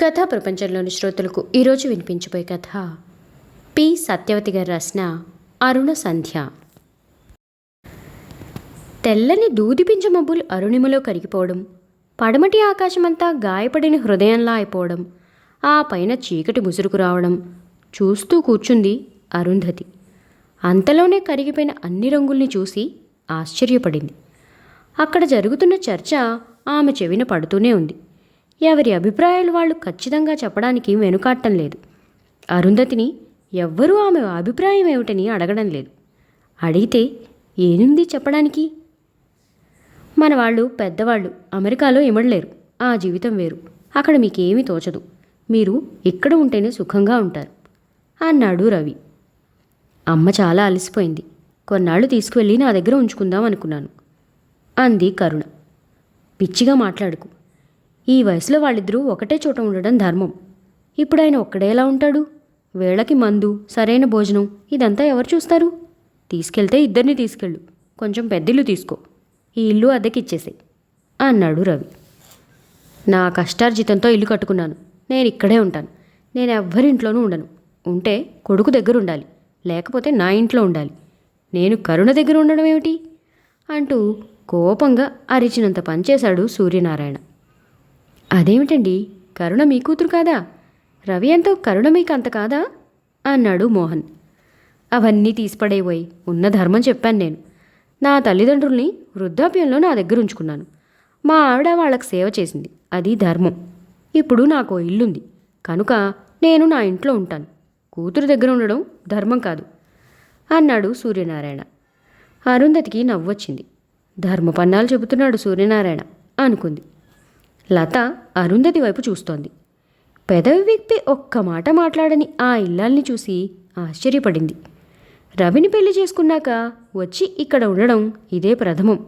కథా ప్రపంచంలోని శ్రోతలకు ఈరోజు వినిపించబోయే కథ పి. సత్యవతి గారు రాసిన అరుణ సంధ్య. తెల్లని దూదిపించ మబ్బులు అరుణిమలో కరిగిపోవడం పడమటి ఆకాశమంతా గాయపడిన హృదయంలా అయిపోవడం ఆ పైన చీకటి ముసురుకు రావడం చూస్తూ కూర్చుంది అరుంధతి. అంతలోనే కరిగిపోయిన అన్ని రంగుల్ని చూసి ఆశ్చర్యపడింది. అక్కడ జరుగుతున్న చర్చ ఆమె చెవిన పడుతూనే ఉంది. ఎవరి అభిప్రాయాలు వాళ్ళు ఖచ్చితంగా చెప్పడానికి వెనుకాడటం లేదు. అరుంధతిని ఎవ్వరూ ఆమె అభిప్రాయం ఏమిటని అడగడం లేదు. అడిగితే ఏనుంది చెప్పడానికి? మన వాళ్ళు పెద్దవాళ్ళు అమెరికాలో ఇమడలేరు. ఆ జీవితం వేరు. అక్కడ మీకేమీ తోచదు. మీరు ఇక్కడ ఉంటేనే సుఖంగా ఉంటారు. అన్నాడు రవి. అమ్మ చాలా అలసిపోయింది. కొన్నాళ్ళు తీసుకువెళ్ళి నా దగ్గర ఉంచుకుందాం అనుకున్నాను. అంది కరుణ. పిచ్చిగా మాట్లాడుకు. ఈ వయసులో వాళ్ళిద్దరూ ఒకటే చోట ఉండడం ధర్మం. ఇప్పుడు ఆయన ఒక్కడేలా ఉంటాడు? వేళకి మందు సరైన భోజనం ఇదంతా ఎవరు చూస్తారు? తీసుకెళ్తే ఇద్దరిని తీసుకెళ్ళు. కొంచెం పెద్దిల్లు తీసుకో. ఈ ఇల్లు అద్దెకిచ్చేసేయ్ అన్నాడు రవి. నా కష్టార్జితంతో ఇల్లు కట్టుకున్నాను. నేను ఇక్కడే ఉంటాను. నేను ఎవ్వరింట్లోనూ ఉండను. ఉంటే కొడుకు దగ్గర ఉండాలి లేకపోతే నా ఇంట్లో ఉండాలి. నేను కరుణ దగ్గర ఉండడం ఏమిటి? అంటూ కోపంగా అరిచినంత పనిచేశాడు సూర్యనారాయణ. అదేమిటండి? కరుణ మీ కూతురు కాదా? రవి ఎంతో కరుణ మీకు అంత కాదా? అన్నాడు మోహన్. అవన్నీ తీసిపడేపోయి ఉన్న ధర్మం చెప్పాను నేను. నా తల్లిదండ్రుల్ని వృద్ధాప్యంలో నా దగ్గర ఉంచుకున్నాను. మా ఆవిడ వాళ్ళకి సేవ చేసింది. అది ధర్మం. ఇప్పుడు నాకు ఇల్లుంది. కనుక నేను నా ఇంట్లో ఉంటాను. కూతురు దగ్గర ఉండడం ధర్మం కాదు అన్నాడు సూర్యనారాయణ. అరుంధతికి నవ్వొచ్చింది. ధర్మపన్నాలు చెబుతున్నాడు సూర్యనారాయణ అనుకుంది. లత అరుంధతి వైపు చూస్తోంది. పెదవి విప్పి ఒక్క మాట మాట్లాడని ఆ ఇల్లాల్ని చూసి ఆశ్చర్యపడింది. రవిని పెళ్ళి చేసుకున్నాక వచ్చి ఇక్కడ ఉండడం ఇదే ప్రథమం.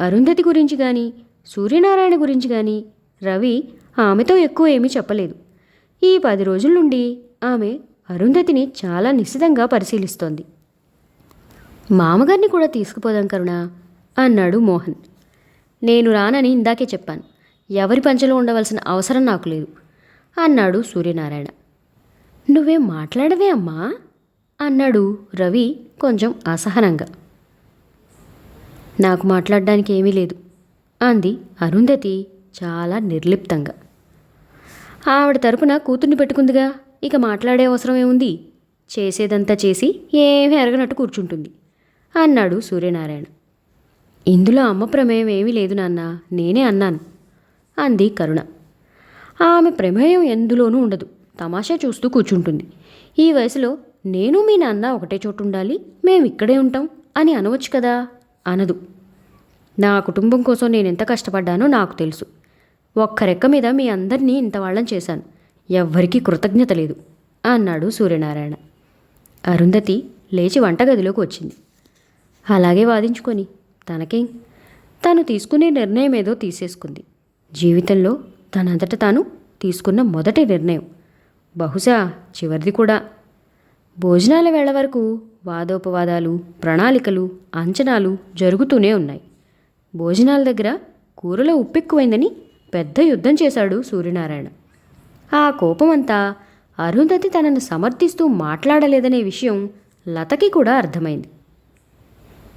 అరుంధతి గురించి కానీ సూర్యనారాయణ గురించి కానీ రవి ఆమెతో ఎక్కువ ఏమీ చెప్పలేదు. ఈ పది రోజుల నుండి ఆమె అరుంధతిని చాలా నిశ్చితంగా పరిశీలిస్తోంది. మామగారిని కూడా తీసుకుపోదాం కరుణ అన్నాడు మోహన్. నేను రానని ఇందాకే చెప్పాను. ఎవరి పంచలో ఉండవలసిన అవసరం నాకు లేదు అన్నాడు సూర్యనారాయణ. నువ్వేం మాట్లాడవే అమ్మా అన్నాడు రవి కొంచెం అసహనంగా. నాకు మాట్లాడడానికి ఏమీ లేదు అంది అరుంధతి చాలా నిర్లిప్తంగా. ఆవిడ తరపున కూతుర్ని పెట్టుకుందిగా ఇక మాట్లాడే అవసరం ఏముంది? చేసేదంతా చేసి ఏమీ ఎరగనట్టు కూర్చుంటుంది అన్నాడు సూర్యనారాయణ. ఇందులో అమ్మ ప్రమేయం ఏమీ లేదు నాన్న నేనే అన్నాను. అంది కరుణ. ఆమె ప్రమేయం ఎందులోనూ ఉండదు. తమాషా చూస్తూ కూర్చుంటుంది. ఈ వయసులో నేను మీ నాన్న ఒకటే చోటు ఉండాలి మేము ఇక్కడే ఉంటాం అని అనవచ్చు కదా? అనదు. నా కుటుంబం కోసం నేను ఎంత కష్టపడ్డానో నాకు తెలుసు. ఒక్క రెక్క మీద మీ అందరినీ ఇంత వాళ్ళని చేశాను. ఎవ్వరికీ కృతజ్ఞత లేదు అన్నాడు సూర్యనారాయణ. అరుంధతి లేచి వంటగదిలోకి వచ్చింది. అలాగే వాదించుకొని తనకేం? తను తీసుకునే నిర్ణయం ఏదో తీసేసుకుంది. జీవితంలో తనంతట తాను తీసుకున్న మొదటి నిర్ణయం. బహుశా చివరిది కూడా. భోజనాల వేళ వరకు వాదోపవాదాలు ప్రణాళికలు అంచనాలు జరుగుతూనే ఉన్నాయి. భోజనాల దగ్గర కూరలో ఉప్పెక్కువైందని పెద్ద యుద్ధం చేశాడు సూర్యనారాయణ. ఆ కోపమంతా అరుంధతి తనను సమర్థిస్తూ మాట్లాడలేదనే విషయం లతకి కూడా అర్థమైంది.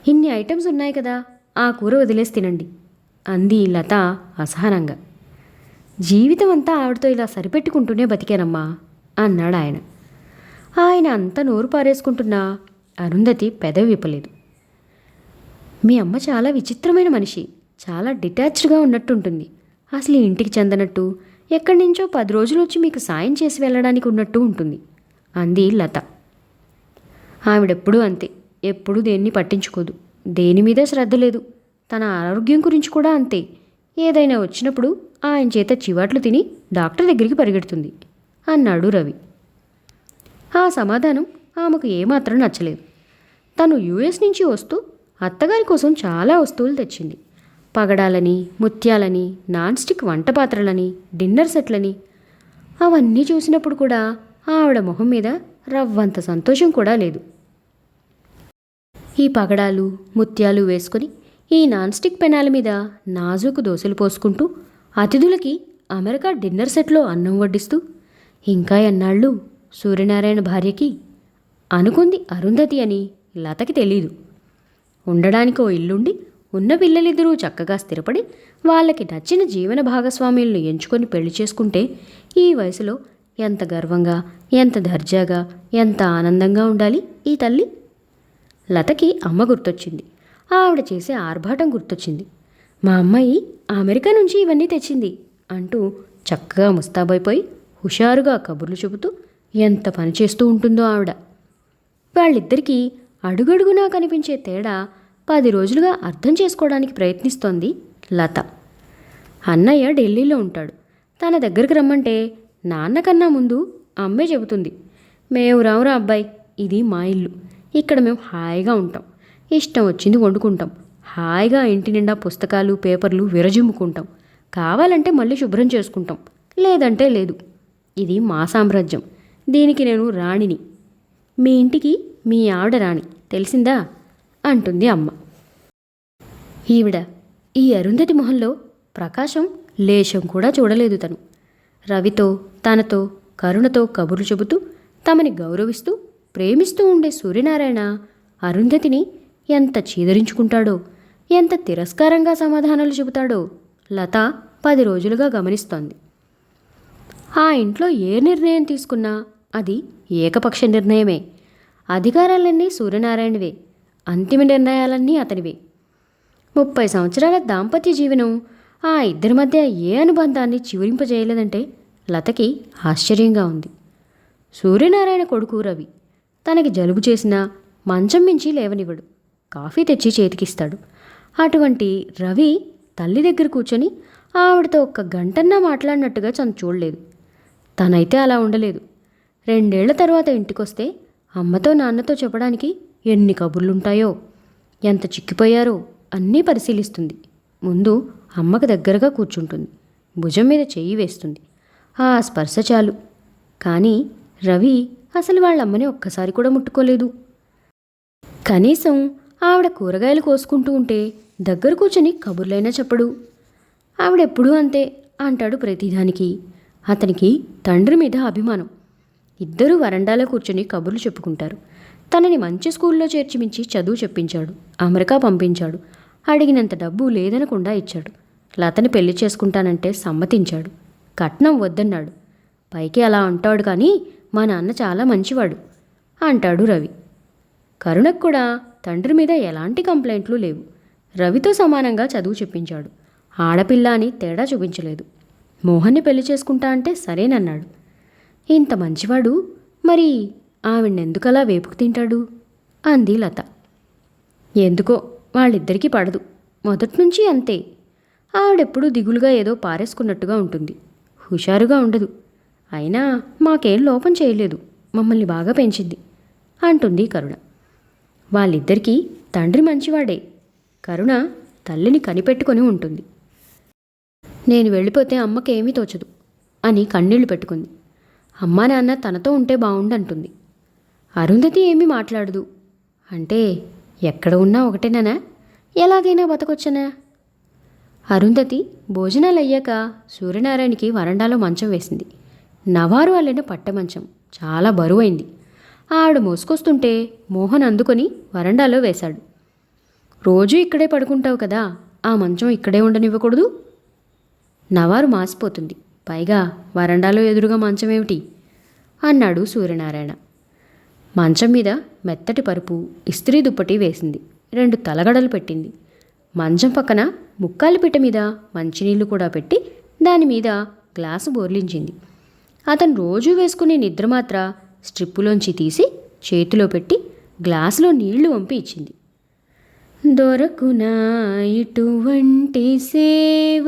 ఇన్ని ఐటమ్స్ ఉన్నాయి కదా ఆ కూర వదిలేసి తినండి. అంది లత అసహనంగా. జీవితం అంతా ఆవిడతో ఇలా సరిపెట్టుకుంటూనే బతికానమ్మా అన్నాడు ఆయన. ఆయన అంత నోరు పారేసుకుంటున్నా అరుంధతి పెదవి విప్పలేదు. మీ అమ్మ చాలా విచిత్రమైన మనిషి చాలా డిటాచ్డ్గా ఉన్నట్టుంటుంది. అసలు ఇంటికి చెందనట్టు ఎక్కడి నుంచో పది రోజులు వచ్చి మీకు సాయం చేసి వెళ్ళడానికి ఉన్నట్టు ఉంటుంది అంది లత. ఆవిడెప్పుడూ అంతే ఎప్పుడూ దేన్ని పట్టించుకోదు దేని మీద శ్రద్ధ లేదు. తన ఆరోగ్యం గురించి కూడా అంతే. ఏదైనా వచ్చినప్పుడు ఆయన చేత చివాట్లు తిని డాక్టర్ దగ్గరికి పరిగెడుతుంది అన్నాడు రవి. ఆ సమాధానం ఆమెకు ఏమాత్రం నచ్చలేదు. తను యుఎస్ నుంచి వస్తూ అత్తగారి కోసం చాలా వస్తువులు తెచ్చింది. పగడాలని ముత్యాలని నాన్ స్టిక్ వంట పాత్రలని డిన్నర్ సెట్లని అవన్నీ చూసినప్పుడు కూడా ఆవిడ మొహం మీద రవ్వంత సంతోషం కూడా లేదు. ఈ పగడాలు ముత్యాలు వేసుకొని ఈ నాన్ స్టిక్ పెనాల మీద నాజూకు దోశలు పోసుకుంటూ అతిథులకి అమెరికా డిన్నర్ సెట్లో అన్నం వడ్డిస్తూ ఇంకా ఎన్నాళ్ళు సూర్యనారాయణ భార్యకి అనుకుంది అరుంధతి అని లతకి తెలీదు. ఉండడానికి ఓ ఇల్లుండి ఉన్న పిల్లలిద్దరూ చక్కగా స్థిరపడి వాళ్ళకి నచ్చిన జీవన భాగస్వామ్యులను ఎంచుకొని పెళ్ళి చేసుకుంటే ఈ వయసులో ఎంత గర్వంగా ఎంత దర్జాగా ఎంత ఆనందంగా ఉండాలి ఈ తల్లి? లతకి అమ్మ గుర్తొచ్చింది. ఆవిడ చేసే ఆర్భాటం గుర్తొచ్చింది. మా అమ్మాయి అమెరికా నుంచి ఇవన్నీ తెచ్చింది అంటూ చక్కగా ముస్తాబైపోయి హుషారుగా కబుర్లు చెబుతూ ఎంత పని చేస్తూ ఉంటుందో ఆవిడ. వాళ్ళిద్దరికీ అడుగడుగునా కనిపించే తేడా పది రోజులుగా అర్థం చేసుకోవడానికి ప్రయత్నిస్తోంది లత. అన్నయ్య ఢిల్లీలో ఉంటాడు. తన దగ్గరికి రమ్మంటే నాన్నకన్నా ముందు అమ్మే చెబుతుంది. మేము రావురా అబ్బాయి ఇది మా ఇల్లు. ఇక్కడ మేము హాయిగా ఉంటాం. ఇష్టం వచ్చింది వండుకుంటాం. హాయిగా ఇంటి నిండా పుస్తకాలు పేపర్లు విరజిమ్ముకుంటాం. కావాలంటే మళ్ళీ శుభ్రం చేసుకుంటాం. లేదంటే లేదు. ఇది మా సామ్రాజ్యం. దీనికి నేను రాణిని. మీ ఇంటికి మీ ఆవిడ రాణి. తెలిసిందా? అంటుంది అమ్మ. ఈవిడ. ఈ అరుంధతి మొహంలో ప్రకాశం లేశం కూడా చూడలేదు తను. రవితో తనతో కరుణతో కబుర్లు చెబుతూ తమని గౌరవిస్తూ ప్రేమిస్తూ ఉండే సూర్యనారాయణ అరుంధతిని ఎంత చీదరించుకుంటాడో ఎంత తిరస్కారంగా సమాధానాలు చెబుతాడో లత పది రోజులుగా గమనిస్తోంది. ఆ ఇంట్లో ఏ నిర్ణయం తీసుకున్నా అది ఏకపక్ష నిర్ణయమే. అధికారాలన్నీ సూర్యనారాయణవే అంతిమ నిర్ణయాలన్నీ అతనివే. ముప్పై సంవత్సరాల దాంపత్య జీవనం ఆ ఇద్దరి మధ్య ఏ అనుబంధాన్ని చివరింపజేయలేదంటే లతకి ఆశ్చర్యంగా ఉంది. సూర్యనారాయణ కొడుకు రవి తనకి జలుబు చేసినా మంచం మించి లేవనివ్వడు. కాఫీ తెచ్చి చేతికిస్తాడు. అటువంటి రవి తల్లి దగ్గర కూర్చొని ఆవిడతో ఒక్క గంటన్నా మాట్లాడినట్టుగా తను చూడలేదు. తనైతే అలా ఉండలేదు. రెండేళ్ళ తర్వాత ఇంటికొస్తే అమ్మతో నాన్నతో చెప్పడానికి ఎన్ని కబుర్లుంటాయో ఎంత చిక్కిపోయారో అన్నీ పరిశీలిస్తుంది. ముందు అమ్మకు దగ్గరగా కూర్చుంటుంది. భుజం మీద చెయ్యి వేస్తుంది. ఆ స్పర్శ చాలు. కానీ రవి అసలు వాళ్ళ అమ్మని ఒక్కసారి కూడా ముట్టుకోలేదు. కనీసం ఆవిడ కూరగాయలు కోసుకుంటూ ఉంటే దగ్గర కూర్చొని కబుర్లైనా చెప్పడు. ఆవిడెప్పుడూ అంతే అంటాడు ప్రతిదానికి. అతనికి తండ్రి మీద అభిమానం. ఇద్దరూ వరండాలో కూర్చొని కబుర్లు చెప్పుకుంటారు. తనని మంచి స్కూల్లో చేర్చిమించి చదువు చెప్పించాడు. అమెరికా పంపించాడు. అడిగినంత డబ్బు లేదనకుండా ఇచ్చాడు. లతని పెళ్ళి చేసుకుంటానంటే సమ్మతించాడు. కట్నం వద్దన్నాడు. పైకి అలా అంటాడు కానీ మా నాన్న చాలా మంచివాడు అంటాడు రవి. కరుణకు కూడా తండ్రి మీద ఎలాంటి కంప్లైంట్లు లేవు. రవితో సమానంగా చదువు చెప్పించాడు. ఆడపిల్ల అని తేడా చూపించలేదు. మోహన్ని పెళ్ళి చేసుకుంటా అంటే సరేనన్నాడు. ఇంత మంచివాడు మరి ఆవిడెందుకలా వేపుకు తింటాడు? అంది లత. ఎందుకో వాళ్ళిద్దరికీ పడదు. మొదట్నుంచి అంతే. ఆవిడెప్పుడూ దిగులుగా ఏదో పారేసుకున్నట్టుగా ఉంటుంది. హుషారుగా ఉండదు. అయినా మాకేం లోపం చేయలేదు. మమ్మల్ని బాగా పెంచింది. అంటుంది కరుణ. వాళ్ళిద్దరికీ తండ్రి మంచివాడే. కరుణ తల్లిని కనిపెట్టుకొని ఉంటుంది. నేను వెళ్ళిపోతే అమ్మకేమీ తోచదు అని కన్నీళ్ళు పెట్టుకుంది. అమ్మా నాన్న తనతో ఉంటే బాగుండంటుంది అరుంధతి ఏమీ మాట్లాడదు. అంటే ఎక్కడ ఉన్నా ఒకటేనా ఎలాగైనా బతకొచ్చనా? అరుంధతి భోజనాలు అయ్యాక సూర్యనారాయణకి వరండాలో మంచం వేసింది. నవారు అల్లిన పట్టెమంచం చాలా బరువైంది. ఆవిడ మోసుకొస్తుంటే మోహన్ అందుకొని వరండాలో వేశాడు. రోజూ ఇక్కడే పడుకుంటావు కదా ఆ మంచం ఇక్కడే ఉండనివ్వకూడదు? నవారు మాసిపోతుంది. పైగా వరండాలో ఎదురుగా మంచం ఏమిటి? అన్నాడు సూర్యనారాయణ. మంచం మీద మెత్తటి పరుపు ఇస్త్రీ దుప్పటి వేసింది. రెండు తలగడలు పెట్టింది. మంచం పక్కన ముక్కాలి పిట్ట మీద మంచినీళ్ళు కూడా పెట్టి దాని మీద గ్లాసు బోర్లించింది. అతను రోజూ వేసుకునే నిద్ర మాత్ర స్ట్రిప్పులోంచి తీసి చేతిలో పెట్టి గ్లాసులో నీళ్ళు వంపి ఇచ్చింది. దొరకునా ఇటువంటి సేవ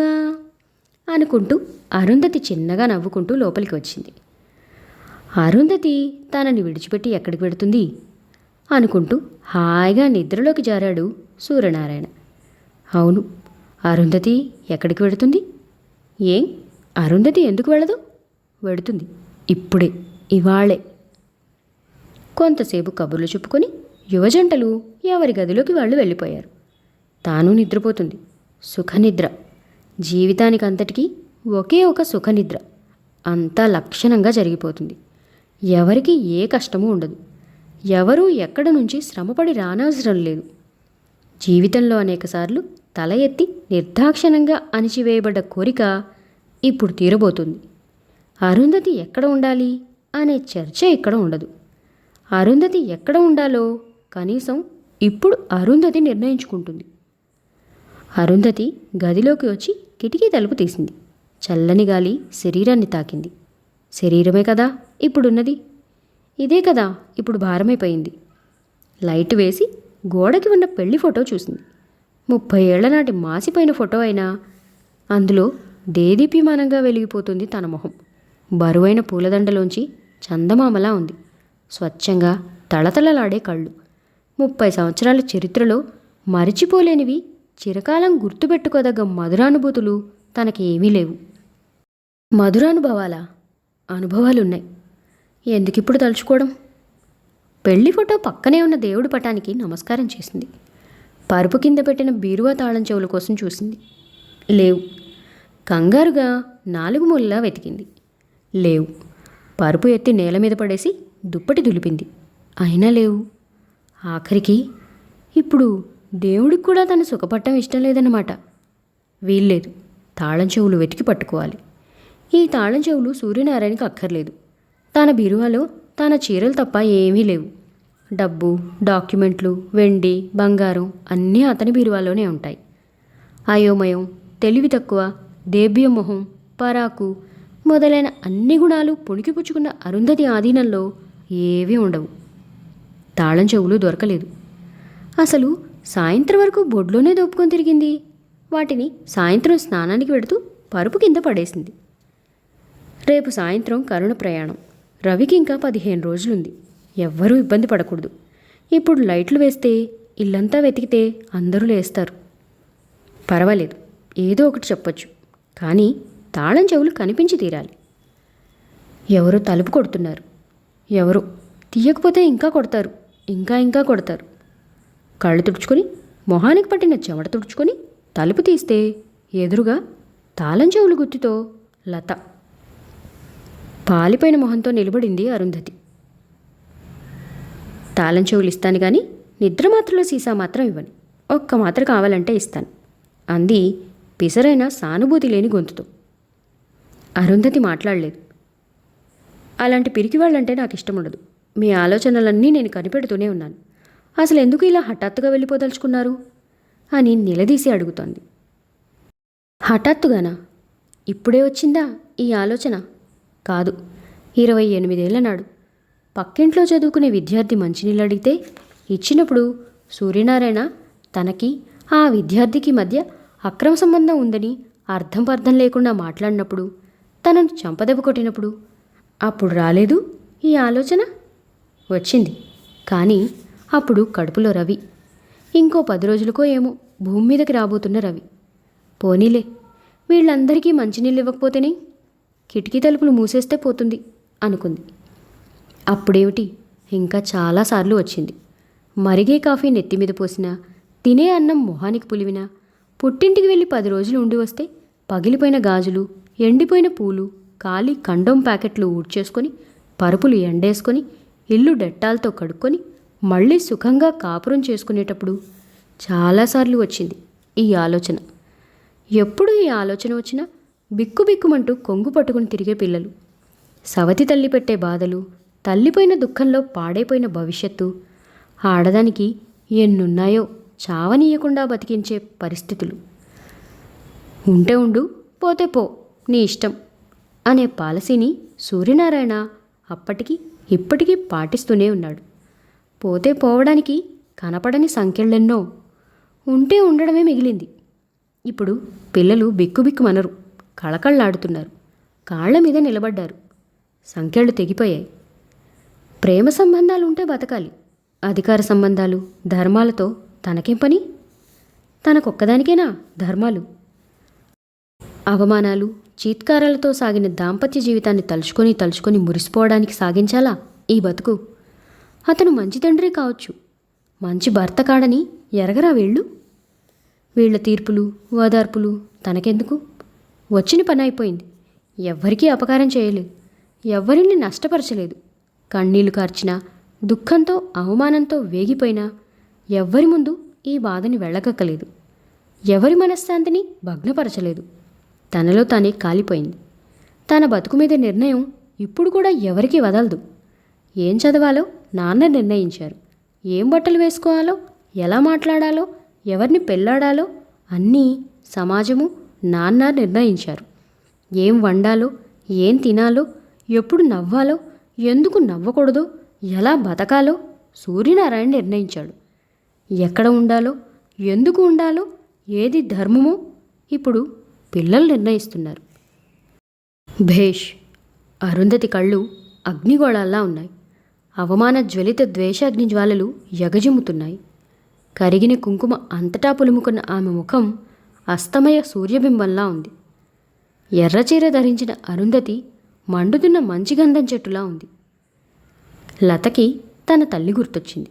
అనుకుంటూ అరుంధతి చిన్నగా నవ్వుకుంటూ లోపలికి వచ్చింది. అరుంధతి తనని విడిచిపెట్టి ఎక్కడికి పెడుతుంది అనుకుంటూ హాయిగా నిద్రలోకి జారాడు సూర్యనారాయణ. అవును అరుంధతి ఎక్కడికి వెడుతుంది ఏం అరుంధతి ఎందుకు వెళ్ళదు? వెడుతుంది ఇప్పుడే ఇవాళే. కొంతసేపు కబుర్లు చెప్పుకొని యువజంటలు ఎవరి గదిలోకి వాళ్ళు వెళ్ళిపోయారు. తాను నిద్రపోతుంది. సుఖనిద్ర. జీవితానికి అంతటికీ ఒకే ఒక సుఖనిద్ర. అంతా లక్షణంగా జరిగిపోతుంది. ఎవరికి ఏ కష్టమూ ఉండదు. ఎవరూ ఎక్కడ నుంచి శ్రమపడి రానవసరం లేదు. జీవితంలో అనేకసార్లు తల ఎత్తి నిర్దాక్షణంగా అణిచివేయబడ్డ కోరిక ఇప్పుడు తీరబోతుంది. అరుంధతి ఎక్కడ ఉండాలి? అనే చర్చ ఇక్కడ ఉండదు. అరుంధతి ఎక్కడ ఉండాలో కనీసం ఇప్పుడు అరుంధతి నిర్ణయించుకుంటుంది. అరుంధతి గదిలోకి వచ్చి కిటికీ తలుపు తీసింది. చల్లని గాలి శరీరాన్ని తాకింది. శరీరమే కదా ఇప్పుడున్నది? ఇదే కదా ఇప్పుడు భారమైపోయింది. లైట్ వేసి గోడకి ఉన్న పెళ్ళి ఫోటో చూసింది. ముప్పై ఏళ్ళ నాటి మాసిపోయిన ఫోటో అయినా అందులో దేదీప్యమానంగా వెలిగిపోతుంది తన మొహం. బరువైన పూలదండలోంచి చందమామలా ఉంది. స్వచ్ఛంగా తళతళలాడే కళ్ళు. ముప్పై సంవత్సరాల చరిత్రలో మరిచిపోలేనివి చిరకాలం గుర్తుపెట్టుకోదగ్గ మధురానుభూతులు తనకి ఏమీ లేవు. మధురానుభవాల? అనుభవాలున్నాయి. ఎందుకిప్పుడు తలుచుకోవడం? పెళ్ళి ఫోటో పక్కనే ఉన్న దేవుడి పటానికి నమస్కారం చేసింది. పరుపు కింద పెట్టిన బీరువా తాళం చెవుల కోసం చూసింది. లేవు. కంగారుగా నాలుగు మూలలా వెతికింది. లేవు. పరుపు ఎత్తి నేల మీద పడేసి దుప్పటి దులిపింది. అయినా లేవు. ఆఖరికి ఇప్పుడు దేవుడికి కూడా తను సుఖపట్టం ఇష్టం లేదన్నమాట. వీల్లేదు. తాళం చెవులు వెతికి పట్టుకోవాలి. ఈ తాళం చెవులు సూర్యనారాయణకి అక్కర్లేదు. తన బీరువాలో తన చీరలు తప్ప ఏమీ లేవు. డబ్బు డాక్యుమెంట్లు వెండి బంగారం అన్నీ అతని బీరువాలోనే ఉంటాయి. అయోమయం తెలివి తక్కువ దేబ్య మొహం పరాకు మొదలైన అన్ని గుణాలు పుణికిపుచ్చుకున్న అరుంధతి ఆధీనంలో ఏవీ ఉండవు. తాళం చెవులు దొరకలేదు. అసలు సాయంత్రం వరకు బొడ్లోనే దోపుకొని తిరిగింది. వాటిని సాయంత్రం స్నానానికి వెడుతూ పరుపు కింద పడేసింది. రేపు సాయంత్రం కరుణ ప్రయాణం. రవికి ఇంకా పదిహేను రోజులుంది. ఎవ్వరూ ఇబ్బంది పడకూడదు. ఇప్పుడు లైట్లు వేస్తే ఇల్లంతా వెతికితే అందరూ లేస్తారు. పర్వాలేదు. ఏదో ఒకటి చెప్పొచ్చు. కానీ తాళం చెవులు కనిపించి తీరాలి. ఎవరో తలుపు కొడుతున్నారు. ఎవరు? తీయకపోతే ఇంకా కొడతారు. ఇంకా ఇంకా కొడతారు. కళ్ళు తుడుచుకొని మొహానికి పట్టిన చెమట తుడుచుకొని తలుపు తీస్తే ఎదురుగా తాళం చెవులు గుత్తితో లత. పాలిపోయిన మొహంతో నిలబడింది అరుంధతి. తాళం చెవులు ఇస్తాను కానీ నిద్ర మాత్రలో సీసా మాత్రం ఇవ్వను. ఒక్క మాత్ర కావాలంటే ఇస్తాను. అంది పిసరైన సానుభూతి లేని గొంతుతో. అరుంధతి మాట్లాడలేదు. అలాంటి పిరికి వాళ్ళంటే నాకు ఇష్టం ఉండదు. మీ ఆలోచనలన్నీ నేను కనిపెడుతూనే ఉన్నాను. అసలు ఎందుకు ఇలా హఠాత్తుగా వెళ్ళిపోదలుచుకున్నారు? అని నిలదీసి అడుగుతోంది. హఠాత్తుగానా? ఇప్పుడే వచ్చిందా ఈ ఆలోచన? కాదు. ఇరవై ఎనిమిదేళ్ళ నాడు. పక్కింట్లో చదువుకునే విద్యార్థి మంచినీళ్ళు అడిగితే ఇచ్చినప్పుడు సూర్యనారాయణ తనకి ఆ విద్యార్థికి మధ్య అక్రమ సంబంధం ఉందని అర్థం పర్థం లేకుండా మాట్లాడినప్పుడు తనను చంపదెబ్బ కొట్టినప్పుడు అప్పుడు రాలేదు ఈ ఆలోచన? వచ్చింది. కానీ అప్పుడు కడుపులో రవి. ఇంకో పది రోజులకో ఏమో భూమి మీదకి రాబోతున్న రవి. పోనీలే వీళ్ళందరికీ మంచినీళ్ళు ఇవ్వకపోతేనే కిటికీ తలుపులు మూసేస్తే పోతుంది అనుకుంది. అప్పుడేమిటి? ఇంకా చాలాసార్లు వచ్చింది. మరిగే కాఫీ నెత్తి మీద పోసినా తినే అన్నం మొహానికి పులివినా పుట్టింటికి వెళ్ళి పది రోజులు ఉండి వస్తే పగిలిపోయిన గాజులు ఎండిపోయిన పూలు ఖాళీ కండం ప్యాకెట్లు ఊడ్చేసుకొని పరుపులు ఎండేసుకొని ఇల్లు డెట్టాలతో కడుక్కొని మళ్ళీ సుఖంగా కాపురం చేసుకునేటప్పుడు చాలాసార్లు వచ్చింది ఈ ఆలోచన. ఎప్పుడు ఈ ఆలోచన వచ్చినా బిక్కుబిక్కుమంటూ కొంగు పట్టుకుని తిరిగే పిల్లలు. సవతి తల్లి పెట్టే బాధలు తల్లిపోయిన దుఃఖంలో పాడైపోయిన భవిష్యత్తు ఆడదానికి ఎన్నున్నాయో చావనీయకుండా బతికించే పరిస్థితులు. ఉంటే ఉండు పోతే పో నీ ఇష్టం. అనే పాలసీని సూర్యనారాయణ అప్పటికి ఇప్పటికీ పాటిస్తూనే ఉన్నాడు. పోతే పోవడానికి కనపడని సంఖ్యలెన్నో ఉంటే ఉండడమే మిగిలింది. ఇప్పుడు పిల్లలు బిక్కుబిక్కుమనరు కళకళ్ళాడుతున్నారు కాళ్ళ మీద నిలబడ్డారు. సంఖ్యలు తెగిపోయాయి. ప్రేమ సంబంధాలు ఉంటే బతకాలి. అధికార సంబంధాలు ధర్మాలతో తనకేం పని? తనకొక్కదానికేనా ధర్మాలు? అవమానాలు చీత్కారాలతో సాగిన దాంపత్య జీవితాన్ని తలుచుకొని తలుచుకొని మురిసిపోవడానికి సాగించాలా? ఈ బతుకు. అతను మంచి తండ్రి కావచ్చు. మంచి భర్త కాడని ఎరగరా వీళ్ళు? వీళ్ళ తీర్పులు ఓదార్పులు తనకెందుకు? వచ్చిన పని అయిపోయింది. ఎవ్వరికీ అపకారం చేయలేదు. ఎవ్వరిని నష్టపరచలేదు. కన్నీళ్ళు కార్చినా దుఃఖంతో అవమానంతో వేగిపోయినా ఎవ్వరి ముందు ఈ బాధని వెళ్ళగక్కలేదు ఎవరి మనశ్శాంతిని భగ్నపరచలేదు. తనలో తానే కాలిపోయింది. తన బతుకు మీద నిర్ణయం ఇప్పుడు కూడా ఎవరికీ వదలదు. ఏం చదవాలో నాన్న నిర్ణయించారు. ఏం బట్టలు వేసుకోవాలో ఎలా మాట్లాడాలో ఎవరిని పెళ్ళాడాలో అన్నీ సమాజము నాన్న నిర్ణయించారు. ఏం వండాలో ఏం తినాలో ఎప్పుడు నవ్వాలో ఎందుకు నవ్వకూడదో ఎలా బతకాలో సూర్యనారాయణ నిర్ణయించాడు. ఎక్కడ ఉండాలో ఎందుకు ఉండాలో ఏది ధర్మమో ఇప్పుడు పిల్లలు నిర్ణయిస్తున్నారు. భేష్ అరుంధతి కళ్ళు అగ్నిగోళాల్లా ఉన్నాయి. అవమాన జ్వలిత ద్వేషాగ్ని జ్వాలలు ఎగజిమ్ముతున్నాయి. కరిగిన కుంకుమ అంతటా పులుముకున్న ఆమె ముఖం అస్తమయ సూర్యబింబంలా ఉంది. ఎర్రచీర ధరించిన అరుంధతి మండుతున్న మంచిగంధం చెట్టులా ఉంది. లతకి తన తల్లి గుర్తొచ్చింది.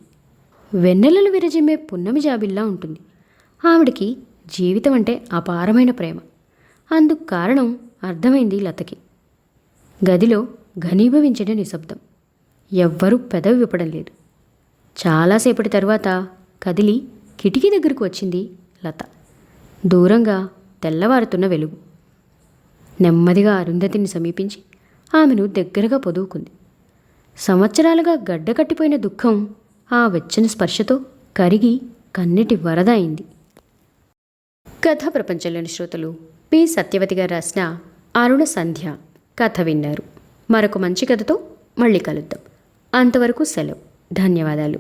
వెన్నెలలు విరజిమ్మే పున్నమి జాబిల్లా ఉంటుంది. ఆవిడికి జీవితం అంటే అపారమైన ప్రేమ. అందుకు కారణం అర్థమైంది లతకి. గదిలో ఘనీభవించిన నిశ్శబ్దం. ఎవ్వరూ పెదవి విప్పడం లేదు. చాలాసేపటి తర్వాత కదిలి కిటికీ దగ్గరకు వచ్చింది లత. దూరంగా తెల్లవారుతున్న వెలుగు. నెమ్మదిగా అరుంధతిని సమీపించి ఆమెను దగ్గరగా పొదువుకుంది. సంవత్సరాలుగా గడ్డకట్టిపోయిన దుఃఖం ఆ వెచ్చని స్పర్శతో కరిగి కన్నిటి వరద అయింది. కథ ప్రపంచంలోని శ్రోతలు పి. సత్యవతి గారు రాసిన అరుణ సంధ్య కథ విన్నారు. మరొక మంచి కథతో మళ్ళీ కలుద్దాం. అంతవరకు సెలవు. ధన్యవాదాలు.